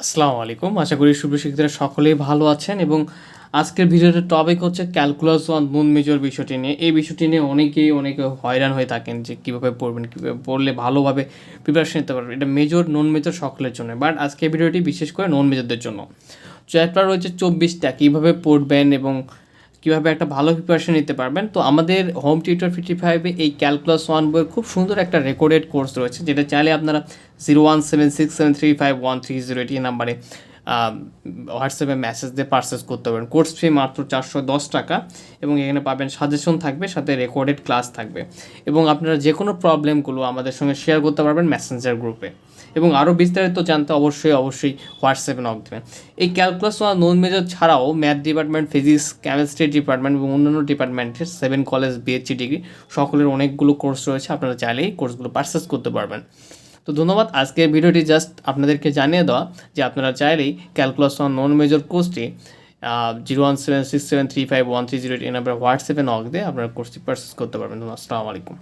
আসসালামু আলাইকুম। আশা করি শুভশিক্ষিতরা সকলেই ভালো আছেন এবং আজকের ভিডিওর টপিক হচ্ছে ক্যালকুলাস ওয়ান নুন মেজর বিষয়টি নিয়ে। এই বিষয়টি নিয়ে অনেকেই, অনেকে হয়রান হয়ে থাকেন যে কীভাবে পড়বেন, কীভাবে পড়লে ভালোভাবে প্রিপারেশন নিতে পারবেন। এটা মেজর নন মেজর সকলের জন্য। বাট আজকের ভিডিওটি বিশেষ করে নন মেজরদের জন্য। চ্যাপ্টার রয়েছে চব্বিশটা, কীভাবে পড়বেন এবং কীভাবে একটা ভালো প্রিপারেশন নিতে পারবেন। তো আমাদের হোম টিউটর ফিফটি ফাইভে এই ক্যালকুলাস ওয়ান বইয়ের খুব সুন্দর একটা রেকর্ডেড কোর্স রয়েছে, যেটা চাইলে আপনারা zero one seven six seven three five one three zero এটি নাম্বারে হোয়াটসঅ্যাপে মেসেজ দিয়ে পারচেস করতে পারবেন কোর্স ফি মাত্র চারশো দশ টাকা এবং এখানে পাবেন সাজেশন থাকবে, সাথে রেকর্ডেড ক্লাস থাকবে। এবং আপনারা যে কোনো প্রবলেমগুলো আমাদের সঙ্গে শেয়ার করতে পারবেন মেসেঞ্জার গ্রুপে এবং আরও বিস্তারিত জানতে অবশ্যই অবশ্যই হোয়াটসঅ্যাপে নক দেবেন। এই ক্যালকুলাস ওয়ান নন মেজর ছাড়াও math department physics chemistry department এবং অন্যান্য ডিপার্টমেন্টের সেভেন কলেজ বিএসসি ডিগ্রি সকলের অনেকগুলো কোর্স রয়েছে। আপনারা চাইলেই কোর্সগুলো পারচেস করতে পারবেন। তো ধন্যবাদ। আজকের ভিডিওটি জাস্ট আপনাদেরকে জানিয়ে দেওয়া যে আপনারা চাইলেই ক্যালকুলাস অন নন মেজর কোর্সটি zero one seven six seven three five one three zero এই নাম্বার হোয়াটসঅ্যাপে নক দিয়ে আপনারা কোর্সটি পারচেস করতে পারবেন। আসসালামু আলাইকুম।